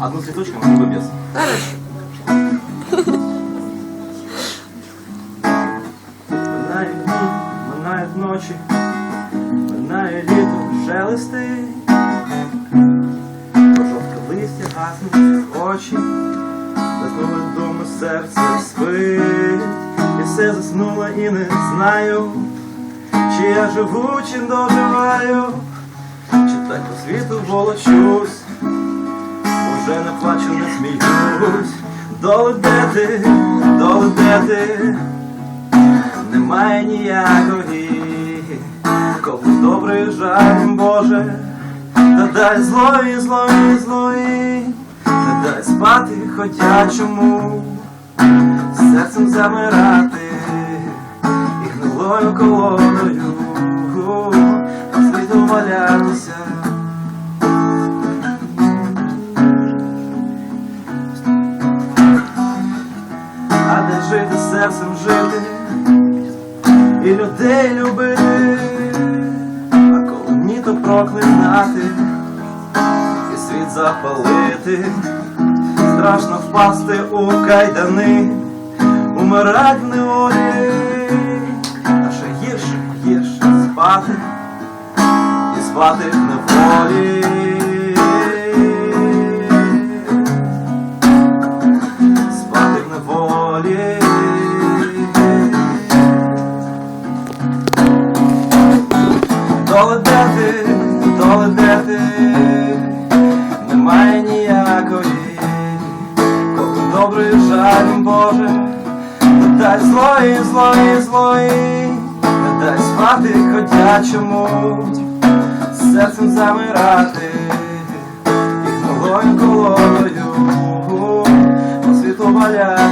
Одну с летучком, другую без. Минають дні, минають ночі, минає літо шелестить. Пожовтка листя гаснуть очі, Заснули думи серце спить, і все заснуло і не знаю, чи я живу, чи доживаю, чи так по світу волочусь, уже не плачу, не сміюсь, доле де ти, доле де ти, немає ніякої, комусь добрий жаль, Боже, та дай злої, злої, злої, не дай спати ходячому, серцем замирати. І гнилою колоною. Світу валятися. Жити серцем жити. І людей любити, а коли ні, то проклинати. І світ запалити, страшно впасти у кайдани, умирать в неволі, а ще гірше, гірше спати. І спати в неволі. Доле де ти, немає ніякої, коли добрий жаль, Боже, не дай злої, злої, злої, не дай спати ходячому, серцем замирати, і гнилою колоною по світу валятися.